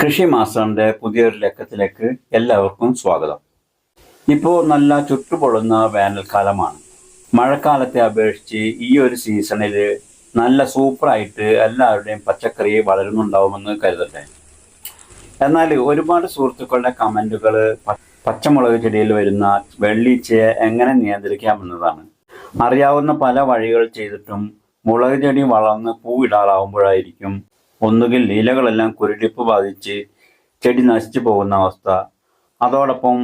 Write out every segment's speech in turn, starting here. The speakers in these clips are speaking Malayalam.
കൃഷി മാസ്റ്ററിന്റെ പുതിയൊരു ലക്കത്തിലേക്ക് എല്ലാവർക്കും സ്വാഗതം. ഇപ്പോൾ നല്ല ചുട്ടുപൊള്ളുന്ന വേനൽക്കാലമാണ്. മഴക്കാലത്തെ അപേക്ഷിച്ച് ഈ ഒരു സീസണിൽ നല്ല സൂപ്പറായിട്ട് എല്ലാവരുടെയും പച്ചക്കറി വളരുന്നുണ്ടാവുമെന്ന് കരുതട്ടെ. എന്നാൽ ഒരുപാട് സുഹൃത്തുക്കളുടെ കമന്റുകൾ പച്ചമുളക് ചെടിയിൽ വരുന്ന വെള്ളീച്ചയെ എങ്ങനെ നിയന്ത്രിക്കാമെന്നതാണ്. അറിയാവുന്ന പല വഴികൾ ചെയ്തിട്ടും മുളക് ചെടി വളർന്ന് പൂവിടാറാവുമ്പോഴായിരിക്കും ഒന്നുകിൽ ഇലകളെല്ലാം കുരുടിപ്പ് ബാധിച്ച് ചെടി നശിച്ചു പോകുന്ന അവസ്ഥ. അതോടൊപ്പം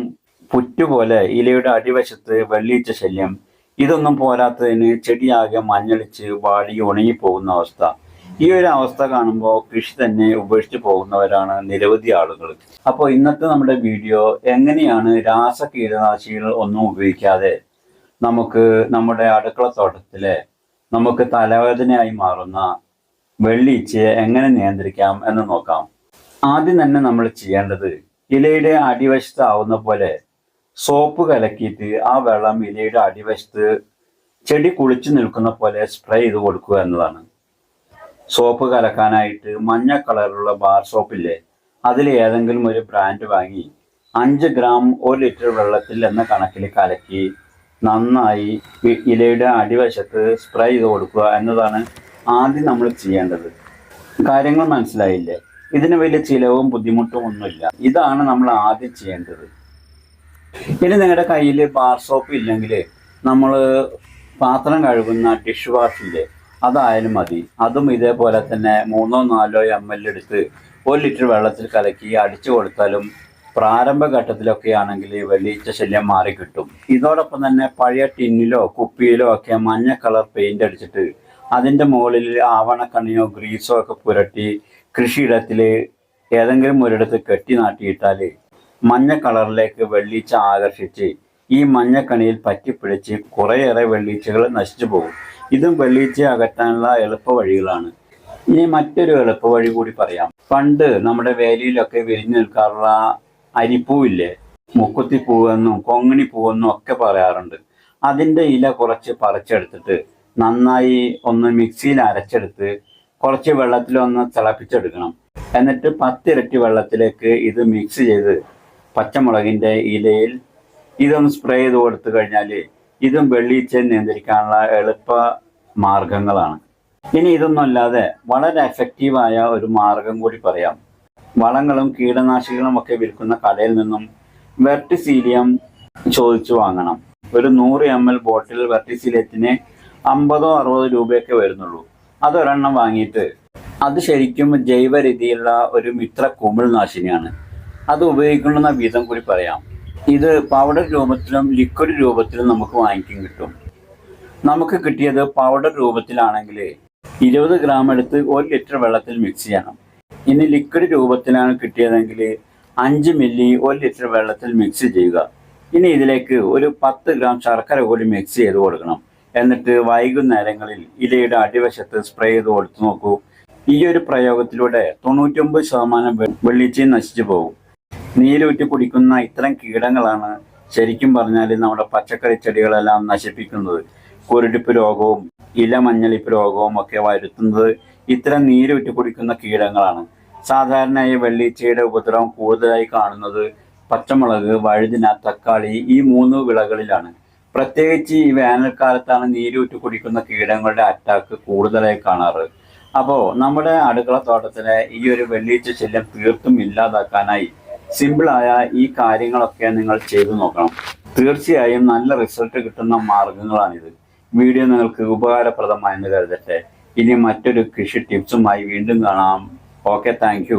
പുറ്റുപോലെ ഇലയുടെ അടിവശത്ത് വെള്ളീച്ച ശല്യം. ഇതൊന്നും പോരാത്തതിന് ചെടിയാകെ മഞ്ഞളിച്ച് വാടി ഉണങ്ങിപ്പോകുന്ന അവസ്ഥ. ഈ ഒരു അവസ്ഥ കാണുമ്പോൾ കൃഷി തന്നെ ഉപേക്ഷിച്ചു പോകുന്നവരാണ് നിരവധി ആളുകൾ. അപ്പോൾ ഇന്നത്തെ നമ്മുടെ വീഡിയോ എങ്ങനെയാണ് രാസ കീടനാശികൾ ഒന്നും ഉപയോഗിക്കാതെ നമുക്ക് നമ്മുടെ അടുക്കള തോട്ടത്തിലെ നമുക്ക് തലവേദനയായി മാറുന്ന വെള്ളീച്ചയെ എങ്ങനെ നിയന്ത്രിക്കാം എന്ന് നോക്കാം. ആദ്യം തന്നെ നമ്മൾ ചെയ്യേണ്ടത് ഇലയുടെ അടിവശത്ത് ആവുന്ന പോലെ സോപ്പ് കലക്കിയിട്ട് ആ വെള്ളം ഇലയുടെ അടിവശത്ത് ചെടി കുളിച്ചു നിൽക്കുന്ന പോലെ സ്പ്രേ ചെയ്ത് കൊടുക്കുക എന്നതാണ്. സോപ്പ് കലക്കാനായിട്ട് മഞ്ഞ കളറിലുള്ള ബാർ സോപ്പില്ലേ അതിൽ ഏതെങ്കിലും ഒരു ബ്രാൻഡ് വാങ്ങി അഞ്ച് ഗ്രാം ഒരു ലിറ്റർ വെള്ളത്തിൽ എന്ന കണക്കിൽ കലക്കി നന്നായി ഇലയുടെ അടിവശത്ത് സ്പ്രേ ചെയ്ത് കൊടുക്കുക എന്നതാണ് ആദ്യം നമ്മൾ ചെയ്യേണ്ടത് കാര്യങ്ങൾ മനസ്സിലായില്ലേ? ഇതിന് വലിയ ചിലവും ബുദ്ധിമുട്ടും ഒന്നുമില്ല. ഇതാണ് നമ്മൾ ആദ്യം ചെയ്യേണ്ടത്. ഇനി നിങ്ങളുടെ കയ്യിൽ ബാർ സോപ്പ് ഇല്ലെങ്കിൽ നമ്മൾ പാത്രം കഴുകുന്ന ഡിഷ് വാഷില്ലേ അതായാലും മതി. അതും ഇതേപോലെ തന്നെ മൂന്നോ നാലോ എം എൽ എടുത്ത് ഒരു ലിറ്റർ വെള്ളത്തിൽ കലക്കി അടിച്ചു കൊടുത്താലും പ്രാരംഭഘട്ടത്തിലൊക്കെ ആണെങ്കിൽ വെള്ളീച്ച ശല്യം മാറി കിട്ടും ഇതോടൊപ്പം തന്നെ പഴയ ടിന്നിലോ കുപ്പിയിലോ ഒക്കെ മഞ്ഞ കളർ പെയിന്റ് അടിച്ചിട്ട് അതിന്റെ മുകളിൽ ആവണക്കണ്ണിയോ ഗ്രീസോ ഒക്കെ പുരട്ടി കൃഷിയിടത്തിൽ ഏതെങ്കിലും ഒരിടത്ത് കെട്ടി നാട്ടിയിട്ടാൽ മഞ്ഞ കളറിലേക്ക് വെള്ളീച്ച ആകർഷിച്ച് ഈ മഞ്ഞക്കണിയിൽ പറ്റിപ്പിടിച്ച് കുറേയേറെ വെള്ളീച്ചകൾ നശിച്ചു പോകും. ഇതും വെള്ളീച്ച അകറ്റാനുള്ള എളുപ്പ വഴികളാണ് ഇനി മറ്റൊരു എളുപ്പ വഴി കൂടി പറയാം. പണ്ട് നമ്മുടെ വേലിയിലൊക്കെ വിരിഞ്ഞു നിൽക്കാറുള്ള അരിപ്പൂവില്ലേ? മുക്കുത്തി പൂവെന്നും കൊങ്ങിണി പൂവെന്നും ഒക്കെ പറയാറുണ്ട്. അതിന്റെ ഇല കുറച്ച് പറിച്ചെടുത്തിട്ട് നന്നായി ഒന്ന് മിക്സിയിൽ അരച്ചെടുത്ത് കുറച്ച് വെള്ളത്തിൽ ഒന്ന് തിളപ്പിച്ചെടുക്കണം. എന്നിട്ട് പത്തിരട്ടി വെള്ളത്തിലേക്ക് ഇത് മിക്സ് ചെയ്ത് പച്ചമുളകിന്റെ ഇലയിൽ ഇതൊന്ന് സ്പ്രേ ചെയ്ത് കൊടുത്തു കഴിഞ്ഞാൽ ഇതും വെള്ളീച്ച നിയന്ത്രിക്കാനുള്ള എളുപ്പ മാർഗങ്ങളാണ്. ഇനി ഇതൊന്നുമല്ലാതെ വളരെ എഫക്റ്റീവായ ഒരു മാർഗം കൂടി പറയാം. വളങ്ങളും കീടനാശികളും ഒക്കെ വിൽക്കുന്ന കടയിൽ നിന്നും വെർട്ടിസീലിയം ചോദിച്ചു വാങ്ങണം. ഒരു നൂറ് എം എൽ ബോട്ടിൽ വെർട്ടിസീലിയത്തിന് അമ്പതോ അറുപതോ രൂപയൊക്കെ വരുന്നുള്ളൂ. അതൊരെണ്ണം വാങ്ങിയിട്ട് അത് ശരിക്കും ജൈവ രീതിയിലുള്ള ഒരു മിത്ര കുമിൾ നാശിനിയാണ്. അത് ഉപയോഗിക്കുന്ന വിധം കൂടി പറയാം. ഇത് പൗഡർ രൂപത്തിലും ലിക്വിഡ് രൂപത്തിലും നമുക്ക് വാങ്ങിക്കും കിട്ടും. നമുക്ക് കിട്ടിയത് പൗഡർ രൂപത്തിലാണെങ്കിൽ ഇരുപത് ഗ്രാം എടുത്ത് ഒരു ലിറ്റർ വെള്ളത്തിൽ മിക്സ് ചെയ്യണം. ഇനി ലിക്വിഡ് രൂപത്തിലാണ് കിട്ടിയതെങ്കിൽ അഞ്ച് മില്ലി ഒരു ലിറ്റർ വെള്ളത്തിൽ മിക്സ് ചെയ്യുക. ഇനി ഇതിലേക്ക് ഒരു പത്ത് ഗ്രാം ശർക്കര കൂടി മിക്സ് ചെയ്ത് കൊടുക്കണം. എന്നിട്ട് വൈകുന്നേരങ്ങളിൽ ഇലയുടെ അടിവശത്ത് സ്പ്രേ ചെയ്ത് കൊടുത്തു നോക്കൂ. ഈ ഒരു പ്രയോഗത്തിലൂടെ തൊണ്ണൂറ്റൊമ്പത് ശതമാനം വെള്ളിച്ചയും നശിച്ചു പോകും. നീരൂറ്റി കുടിക്കുന്ന ഇത്തരം കീടങ്ങളാണ് ശരിക്കും പറഞ്ഞാൽ നമ്മുടെ പച്ചക്കറി ചെടികളെല്ലാം നശിപ്പിക്കുന്നത്. കുരുടിപ്പ് രോഗവും ഇല മഞ്ഞളിപ്പ് രോഗവും ഒക്കെ വരുത്തുന്നത് ഇത്തരം നീരൂറ്റി കുടിക്കുന്ന കീടങ്ങളാണ്. സാധാരണയായി വെള്ളീച്ചയുടെ ഉപദ്രവം കൂടുതലായി കാണുന്നത് പച്ചമുളക് വഴുതിന തക്കാളി ഈ മൂന്ന് വിളകളിലാണ്. പ്രത്യേകിച്ച് ഈ വേനൽക്കാലത്താണ് നീരൂറ്റി കുടിക്കുന്ന കീടങ്ങളുടെ അറ്റാക്ക് കൂടുതലായി കാണാറ്. അപ്പോൾ നമ്മുടെ അടുക്കള തോട്ടത്തിലെ ഈ ഒരു വെള്ളീച്ച ശല്യം തീർത്തും ഇല്ലാതാക്കാനായി സിമ്പിളായ ഈ കാര്യങ്ങളൊക്കെ നിങ്ങൾ ചെയ്തു നോക്കണം. തീർച്ചയായും നല്ല റിസൾട്ട് കിട്ടുന്ന മാർഗങ്ങളാണിത്. വീഡിയോ നിങ്ങൾക്ക് ഉപകാരപ്രദമായെന്ന് കരുതട്ടെ. ഇനി മറ്റൊരു കൃഷി ടിപ്സുമായി വീണ്ടും കാണാം. Okay thank